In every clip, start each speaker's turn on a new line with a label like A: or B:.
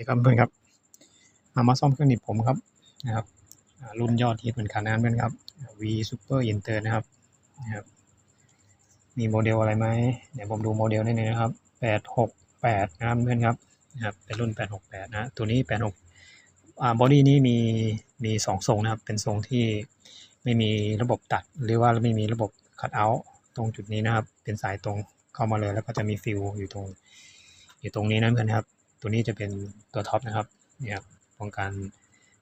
A: นี่ครับเพื่อนครับเอามาซ่อมเครื่องหนีบผมครับนะครับรุ่นยอดฮิตเหมือนกันนะเพื่อนครับ V Super Inter นะครับนะครับ มีโมเดลอะไรไหมเดี๋ยวผมดูโมเดลนิดนึงนะครับแปดหกแปดนะครับเพื่อนครับนะครับเป็นรุ่นแปดหกแปดนะตัวนี้แปดหกอ่าบอดี้นี้มีมีสองทรงนะครับ เป็นทรงที่ไม่มีระบบตัดหรือว่าไม่มีระบบคัดเอาท์ตรงจุดนี้นะครับ เป็นสายตรงเข้ามาเลยแล้วก็จะมีฟิลอยู่ตรง อยู่ตรงนี้นะเพื่อนครับ ตัวนี้จะเป็นตัวท็อปนะครับเนี่ยป้องกัน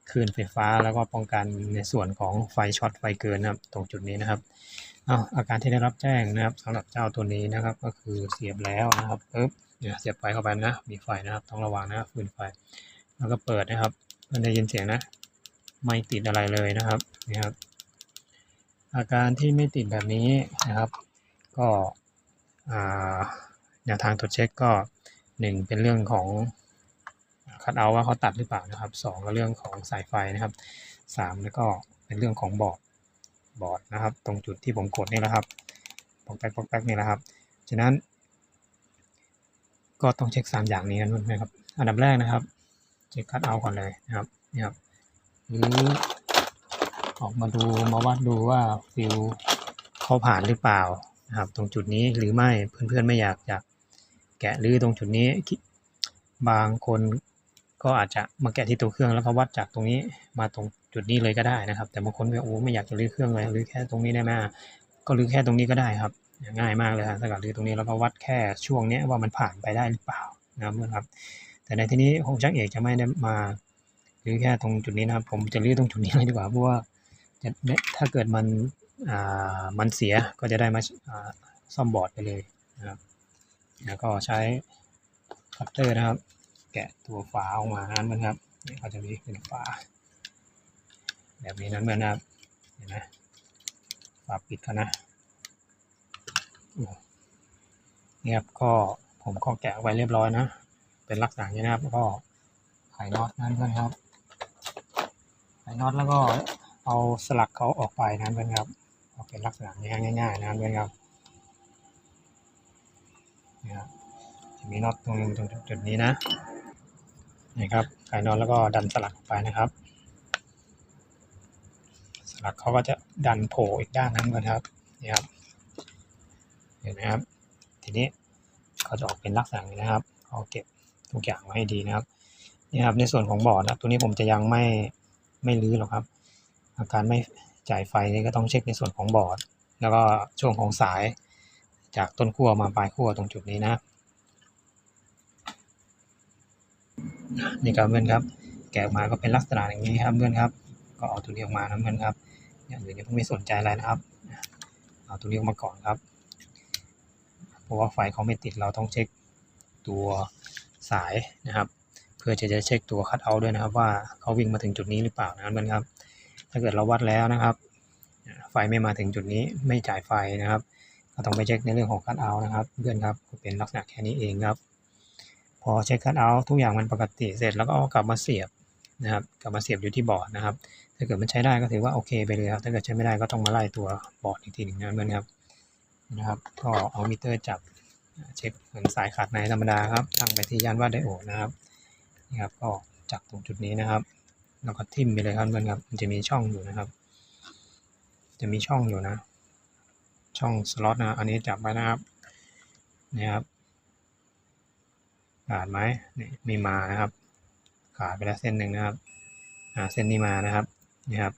A: คลื่นไฟฟ้าแล้วก็ป้องกันในส่วนของไฟช็อตไฟเกินนะครับ ตรงจุดนี้นะครับเอาอาการที่ได้รับแจ้งนะครับสำหรับเจ้าตัวนี้นะครับ ก็คือเสียบแล้วนะครับปึ๊บเนี่ยเสียบไฟเข้าไปนะ มีไฟนะครับ ต้องระวังนะคืนไฟ แล้วก็เปิดนะครับเพื่อนได้ยินเสียงนะ ไม่ติดอะไรเลยนะครับนี่ครับ อาการที่ไม่ติดแบบนี้นะครับ ก็แนวทางตรวจเช็คก็ หนึ่งเป็นเรื่องของคัดเอาว่าเขาตัดหรือเปล่านะครับสองก็เรื่องของสายไฟนะครับสามแล้วก็เป็นเรื่องของบอร์ดบอร์ดนะครับ ตรงจุดที่ผมกดนี่แหละครับปอกแป๊กปอกแป๊กนี่แหละครับฉะนั้น ก็ต้องเช็คสามอย่างนี้กันนะครับอันดับแรกนะครับเช็คคัดเอาก่อนเลยนะครับนี่ครับหรือออกมาดูมาวัดดูว่าฟิลเขาผ่านหรือเปล่านะครับ ตรงจุดนี้หรือไม่เพื่อนๆไม่อยากจะ แกะรื้อตรงจุดนี้ บางคนก็อาจจะมาแกะที่ตัวเครื่องแล้วก็วัดจากตรงนี้มาตรงจุดนี้เลยก็ได้นะครับ แต่บางคนก็โอ้ไม่อยากจะรื้อเครื่องเลยรื้อแค่ตรงนี้ได้ไหมก็รื้อแค่ตรงนี้ก็ได้ครับ ง่ายมากเลยครับถ้าเกิดรื้อตรงนี้แล้วก็วัดแค่ช่วงเนี้ยว่ามันผ่านไปได้หรือเปล่านะครับ แต่ในที่นี้ของช่างเอกจะไม่ได้มารื้อแค่ตรงจุดนี้นะครับ ผมจะรื้อตรงจุดนี้เลยดีกว่าเพราะว่าจะถ้าเกิดมันอ่ามันเสียก็จะได้มาอ่าซ่อมบอร์ดไปเลยนะครับ แล้วก็ใช้คัตเตอร์นะครับ แกะตัวฝาออกมานั้นเหมือนครับนี่ก็จะมีเป็นฝา แบบนี้นั้นเหมือนนะครับเห็นไหมฝาปิดเขานะนี่ครับก็ผมก็แกะไว้เรียบร้อยนะ เป็นลักษณะนี้นะครับแล้วก็ไขน็อตนั้นเพื่อนครับไขน็อตแล้วก็เอาสลักเขาออกไปนั้นเพื่อนครับก็เป็นลักษณะนี้ง่ายๆนะเพื่อนครับ นี่ครับจะมีน็อตตรงตรงจุดนี้นะนี่ครับไขน็อตแล้วก็ดันสลักออกไปนะครับ สลักเขาก็จะดันโผล่อีกด้านนั้นกันครับนี่ครับเห็นไหมครับ ทีนี้เขาจะออกเป็นลักษณะนี้นะครับเขาเก็บทุกอย่างไว้ให้ดีนะครับนี่ครับในส่วนของบอร์ดนะตัวนี้ผมจะยังไม่ไม่รื้อหรอกครับ อาการไม่จ่ายไฟนี่ก็ต้องเช็คในส่วนของบอร์ด แล้วก็ช่วงของสาย จากต้นขั้วมาปลายขั้วตรงจุดนี้นะ นี่ครับเพื่อนครับ แกะออกมาก็เป็นลักษณะอย่างนี้ครับเพื่อนครับ ก็เอาตัวนี้ออกมานะเพื่อนครับอย่างอื่นเนี่ยผมไม่สนใจอะไรนะครับ เอาตัวนี้ออกมาก่อนครับ เพราะว่าไฟเขาไม่ติดเราต้องเช็คตัวสายนะครับ เพื่อจะจะเช็คตัวคัดเอาด้วยนะครับ ว่าเขาวิ่งมาถึงจุดนี้หรือเปล่านะครับเพื่อนครับ ถ้าเกิดเราวัดแล้วนะครับ ไฟไม่มาถึงจุดนี้ไม่จ่ายไฟนะครับ ต้องไปเช็คในเรื่องของคัดเอาท์นะครับ เพื่อนครับเป็นลักษณะแค่นี้เองครับ พอเช็คคัดเอาท์ทุกอย่างมันปกติเสร็จแล้วก็เอากลับมาเสียบนะครับ กลับมาเสียบอยู่ที่บอร์ดนะครับ ถ้าเกิดมันใช้ได้ก็ถือว่าโอเคไปเลยครับ ถ้าเกิดใช้ไม่ได้ก็ต้องมาไล่ตัวบอร์ดอีกทีหนึ่งนะเพื่อนครับนะครับ ก็เอามิเตอร์จับเช็คเหมือนสายขาดในธรรมดาครับตั้งไปที่ย่านวัดไดโอดนะครับนี่ครับก็จับตรงจุดนี้นะครับแล้วก็ทิ่มไปเลยครับเพื่อนครับมันจะมีช่องอยู่นะครับ จะมีช่องอยู่นะ ช่องสล็อตนะอันนี้จับไว้นะครับนี่ครับขาดไหมนี่มีมานะครับ ขาดไปแล้วเส้นหนึ่งนะครับอ่าเส้นนี้มานะครับนี่ครับ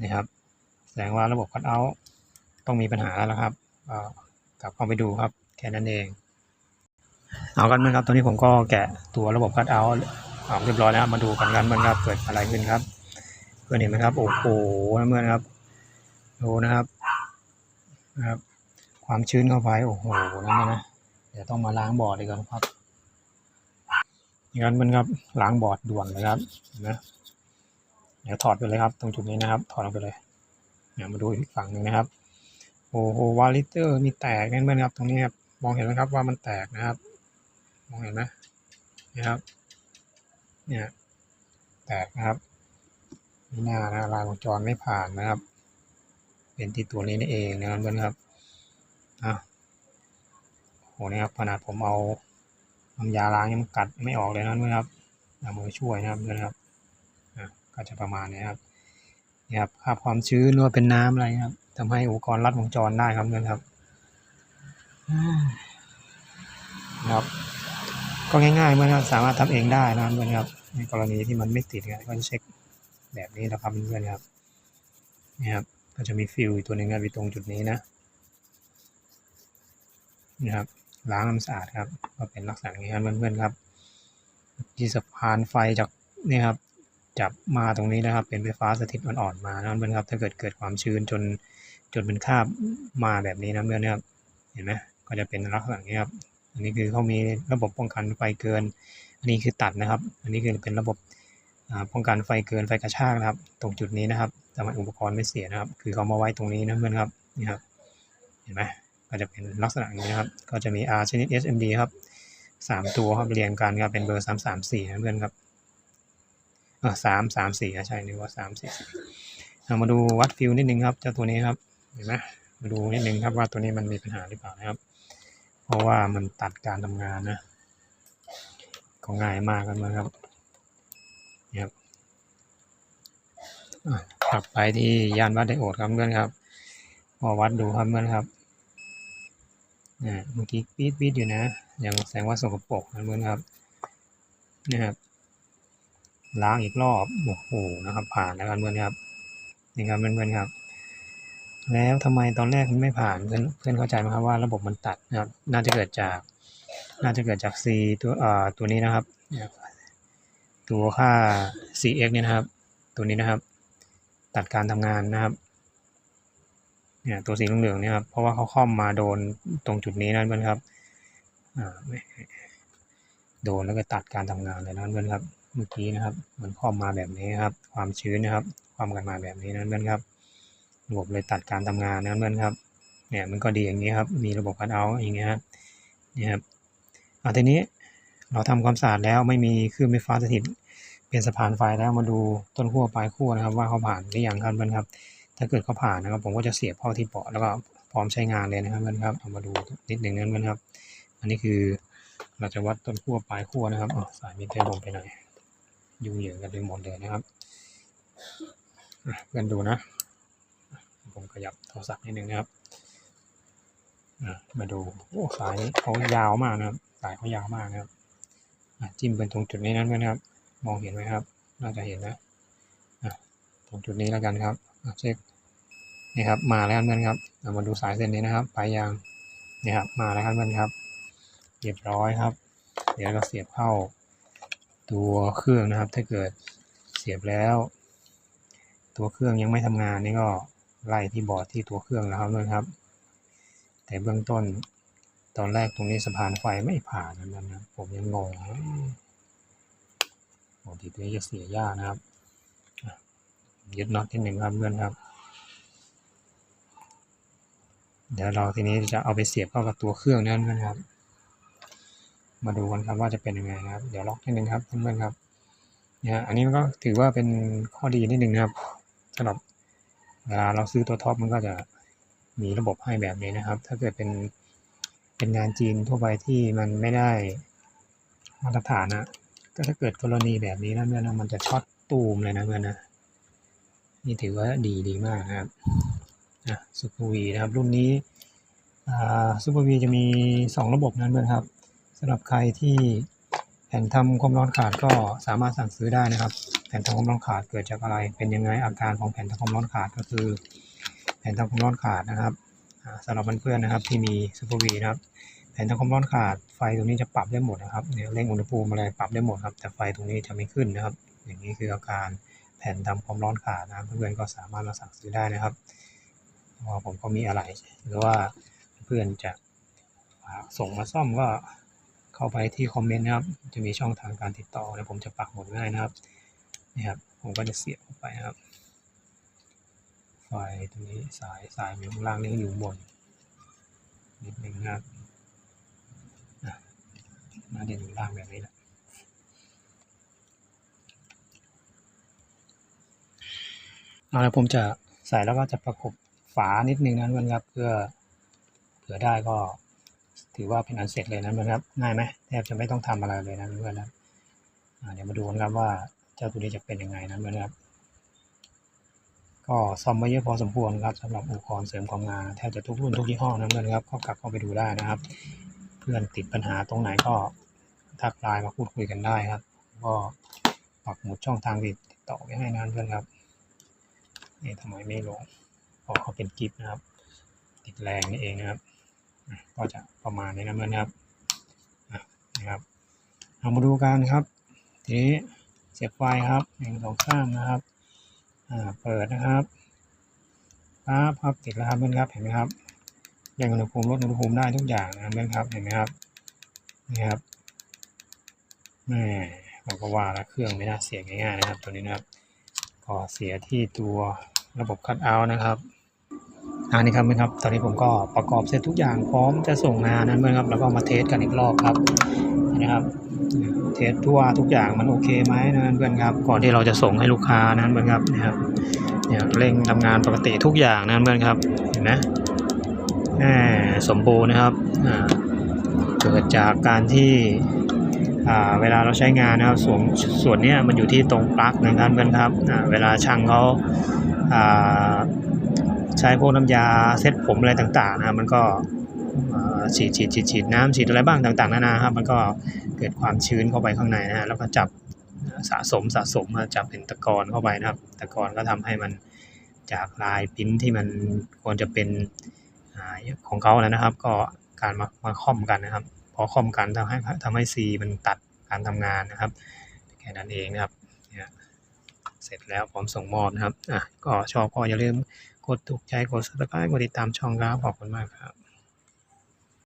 A: นี่ครับ แสดงว่าระบบคัดเอาท์ต้องมีปัญหาแล้วครับกลับเข้าไปดูครับแค่นั้นเอง เอากันมครับตอนนี้ผมก็แกะตัวระบบคัดเอาท์ออกเรียบร้อยแล้วมาดูกันกันมือนครับเกิดอะไรขึ้นครับเพื่อนเห็นไหมครับโอ้โหเพื่อนครับดูนะครับ นะครับ ความชื้นเข้าไปโอ้โหนั่นนะเดี๋ยวต้องมาล้างบอร์ดดีกว่าครับอย่างนั้นมันครับล้างบอร์ดด่วนเลยครับนไหมเดี๋ยวถอดไปเลยครับ ตรงจุดนี้นะครับ ถอดออกไปเลยเดี๋ยวมาดูอีกฝั่งหนึ่งนะครับโอ้โหวาลิเตอร์มีแตกนั่นเพื่อนครับตรงนี้ครับมองเห็นไหมครับว่ามันแตกนะครับ มองเห็นไหมนี่ครับ เนี่ยแตกนะครับนี่หน้านะลายวงจรไม่ผ่านนะครับ เป็นที่ตัวนี้นี่เองนะครับเพื่อนครับอะโหนะครับขนาดผมเอาน้ำยาล้างยังกัดไม่ออกเลยนะเพื่อนครับเอามือช่วยนะครับเพื่อนครับอะก็จะประมาณนี้ครับนี่ครับคาบความชื้นหรือว่าเป็นน้ำอะไรครับทำให้อุปกรณ์ลัดวงจรได้ครับเพื่อนครับนะครับ ก็ง่ายๆเพื่อนครับสามารถทำเองได้นะครับเพื่อนครับ ในกรณีที่มันไม่ติดเนี่ยก็จะเช็คแบบนี้นะครับเพื่อนครับนี่ครับ ก็จะมีฟิลอีกตัวหนึ่งนะอยู่ตรงจุดนี้นะนะครับล้างน้ำสะอาดครับก็เป็นลักษณะนี้ครับเพื่อนๆครับ ที่สะพานไฟจากนี่ครับจับมาตรงนี้นะครับ เป็นไฟฟ้าสถิตอ่อนๆมานะเพื่อนครับ ถ้าเกิดเกิดความชื้นจนจนเป็นคาบมาแบบนี้นะเพื่อนครับเห็นไหมก็จะเป็นลักษณะนี้ครับอันนี้คือเขามีระบบป้องกันไฟเกิน อันนี้คือตัดนะครับ อันนี้คือเป็นระบบป้องกันไฟเกินไฟกระชากนะครับ ตรงจุดนี้นะครับ ทำให้อุปกรณ์ไม่เสียนะครับ คือเขามาไว้ตรงนี้นะเพื่อนครับนี่ครับเห็นไหมก็จะเป็นลักษณะนี้นะครับ ก็จะมี R ชนิด SMD ครับสามตัวครับเรียงกันครับเป็นเบอร์สามสามสี่นะเพื่อนครับเออสามสามสี่ใช่นึกว่าสามสี่เอามาดูวัดฟิลนิดนึงครับเจ้าตัวนี้ครับเห็นไหมมาดูนิดนึงครับว่าตัวนี้มันมีปัญหาหรือเปล่านะครับ เพราะว่ามันตัดการทำงานนะก็ง่ายมากกันนะครับเนี่ยครับ กลับไปที่ยานวัดไดโอดครับเพื่อนครับพอวัดดูครับเพื่อนครับนี่ยเมื่อกี้ปี๊ดปี๊ดอยู่นะยังแสดงว่าสกปรกนะเพื่อนครับนี่ครับล้างอีกรอบโอ้โหนะครับ ผ่านแล้วกันเพื่อนครับนี่ครับเพื่อนๆครับ แล้วทำไมตอนแรกมันไม่ผ่านเพื่อนเพื่อนเข้าใจไหมครับว่าระบบมันตัดนะครับ น่าจะเกิดจาก น่าจะเกิดจาก C ตัวอ่ตัวนี้นะครับ ตัวค่า cx เนี่ยนะครับ ตัวนี้นะครับ ตัดการทำงานนะครับเนี่ยตัวสีเหลืองๆเนี่ยครับเพราะว่าเขาค่อมมาโดนตรงจุดนี้นั่นเพื่อนครับอ่าโดนแล้วก็ตัดการทำงานเลยนะเพื่อนครับ เมื่อกี้นะครับมันค่อมมาแบบนี้ครับ ความชื้นนะครับค่อมกันมาแบบนี้นะเพื่อนครับระบบเลยตัดการทำงานนะเพื่อนครับเนี่ยมันก็ดีอย่างนี้ครับ มีระบบคัทเอาอย่างเงี้ยครับนี่ครับอ่าทีนี้เราทำความสะอาดแล้วไม่มีคลื่นไฟฟ้าสถิต เป็นสะพานไฟแล้วมาดูต้นขั้วปลายขั้วนะครับ ว่าเขาผ่านหรือยังครับเพื่อนครับ ถ้าเกิดเขาผ่านนะครับ ผมก็จะเสียบเข้าที่เปาะแล้วก็พร้อมใช้งานเลยนะครับเพื่อนครับเอามาดูนิดหนึ่งนะเพื่อนครับ อันนี้คือเราจะวัดต้นขั้วปลายขั้วนะครับอ๋อสายมิเตอร์ลงไปหน่อยยุ่งเหยิงกันไปหมดเลยนะครับเพื่อนดูนะ ผมขยับโทรศัพท์นิดนึงนะครับมาดูโอ้สายเขายาวมากนะครับ สายเขายาวมากนะครับจิ้มเป็นตรงจุดนี้นั้นเพื่อนครับ มองเห็นไหมครับ น่าจะเห็นนะตรงจุดนี้แล้วกันครับเช็คนี่ครับมาแล้วครับเพื่อนครับมาดูสายเส้นนี้นะครับ ไปลายยางนี่ครับมาแล้วครับเพื่อนครับเรียบร้อยครับ เดี๋ยวเราเสียบเข้าตัวเครื่องนะครับ ถ้าเกิดเสียบแล้ว ตัวเครื่องยังไม่ทำงานนี่ก็ไล่ที่บอร์ดที่ตัวเครื่องแล้วครับเพื่อนครับ แต่เบื้องต้นตอนแรกตรงนี้สะพานไฟไม่ผ่านนะนะผมยังงง ปกติตัวนี้จะเสียยากนะครับยึดน็อตที่หนึ่งครับเพื่อนครับ เดี๋ยวเราทีนี้จะเอาไปเสียบเข้ากับตัวเครื่องนั่นนะครับ มาดูกันครับว่าจะเป็นยังไงนะครับ เดี๋ยวล็อกนิดนึงครับเพื่อนๆครับเนี่ยอันนี้มันก็ถือว่าเป็นข้อดีนิดนึงนะครับสำหรับเวลาเราซื้อตัวท็อปมันก็จะมีระบบให้แบบนี้นะครับ ถ้าเกิดเป็นเป็นงานจีนทั่วไปที่มันไม่ได้มาตรฐานนะ ก็ถ้าเกิดกรณีแบบนี้นะเพื่อนนะมันจะช็อตตูมเลยนะเพื่อนนะนี่ถือว่าดีดีมากนะครับอะซูเปอร์วีนะครับรุ่นนี้อ่าซูเปอร์วีจะมี 2 ระบบนั้นเพื่อนครับสำหรับใครที่แผ่นทำความร้อนขาดก็สามารถสั่งซื้อได้นะครับ แผ่นทำความร้อนขาดเกิดจากอะไร เป็นยังไงอาการของแผ่นทำความร้อนขาดก็คือ แผ่นทำความร้อนขาดนะครับอ่าสำหรับเพื่อนๆนะครับที่มีซูเปอร์วีนะครับ นทำความร้อนขาดไฟตรงนี้จะปรับได้หมดนะครับเนี่ยเร่งอุณหภูมิอะไรปรับได้หมดครับแต่ไฟตรงนี้จะไม่ขึ้นนะครับ อย่างนี้คืออาการแผ่นทำความร้อนขาดนะครับเพื่อนก็สามารถมาสั่งซื้อได้นะครับพราะว่าผมก็มีอะไร หรือว่าเพื่อนจะส่งมาซ่อมก็เข้าไปที่คอมเมนต์นะครับ จะมีช่องทางการติดต่อแล้วผมจะปักหมุดง่ายนะครับนี่ครับผมก็จะเสียบเข้าไปนะครับ ไฟตรงนี้สายสายอยู่ข้างล่างนี่อยู่บนนิดนึงนะครับ จะอยู่ล่างแบบนี้แหละเอาละผมจะใส่แล้วก็จะประกบฝานิดนึงนะเพื่อนครับเพื่อเผื่อได้ก็ ถือว่าเป็นอันเสร็จเลยนะเพื่อนครับง่ายไหมแทบจะไม่ต้องทำอะไรเลยนะเพื่อนๆนะอ่าเดี๋ยวมาดูกันครับว่าเจ้าตัวนี้จะเป็นยังไงนะเพื่อนครับ ก็ซ่อมมาเยอะพอสมควรครับสำหรับอุปกรณ์เสริมความงามแทบจะทุกรุ่นทุกยี่ห้อนะเพื่อนครับก็กลับเข้าไปดูได้นะครับ เพื่อนติดปัญหาตรงไหนก็ ทักไลน์มาพูดคุยกันได้ครับ ก็ปักหมุดช่องทางติดต่อไว้ให้นะเพื่อนครับนี่ทำไมไม่ลงเพราะเขาเป็นกิฟต์นะครับ ติดแรงนี่เองนะครับ ก็จะประมาณนี้นะเพื่อนครับนะครับเอามาดูกันครับ ทีนี้เสียบไฟครับหนึ่งสองสามนะครับอ่าเปิดนะครับปั๊บครับติดแล้วครับเพื่อนครับเห็นไหมครับเร่งอุณหภูมิลดอุณหภูมิได้ทุกอย่างนะเพื่อนครับเห็นไหมครับนี่ครับ แม่เราก็ว่าแล้วเครื่องไม่น่าเสียง่ายๆนะครับ ตัวนี้นะครับก็เสียที่ตัวระบบคัดเอาท์นะครับอันนี้ครับเพื่อนครับ ตอนนี้ผมก็ประกอบเสร็จทุกอย่างพร้อมจะส่งงานนั้นเพื่อนครับ แล้วก็มาเทสกันอีกรอบครับนะครับ เทสทั่วทุกอย่างมันโอเคไหมนะเพื่อนครับ ก่อนที่เราจะส่งให้ลูกค้านะเพื่อนครับนะครับเนี่ยเร่งทำงานปกติทุกอย่างนะเพื่อนครับ เห็นไหมแหมสมบูรณ์นะครับเกิดจากการที่ เวลาเราใช้งานนะครับส่วนส่วนนี้มันอยู่ที่ตรงปลั๊กนะครับเพื่อนครับเวลาช่างเขาาใช้พวกน้ำยาเซ็ตผมอะไรต่างๆนะมันก็ฉีดฉีดฉีดฉีดน้ำฉีดอะไรบ้างต่างๆนานาครับมันก็เกิดความชื้นเข้าไปข้างในนะฮะแล้วก็จับสะสมสะสมมาจับเป็นตะกอนเข้าไปนะครับ ตะกอนก็ทำให้มันจากลายปิ้นที่มันควรจะเป็นอของเขาแล้วนะครับ ก็การมามาค่อมกันนะครับ อคอมกันทำให้ทำให้ซีมันตัดการทำงานนะครับแค่นั้นเองนะครับเนี่ยเสร็จแล้วพร้อมส่งมอบนะครับอะก็ชอบก็อย่าลืมกดถูกใจกด subscribe กดติดตามช่องครับขอบคุณมากครับ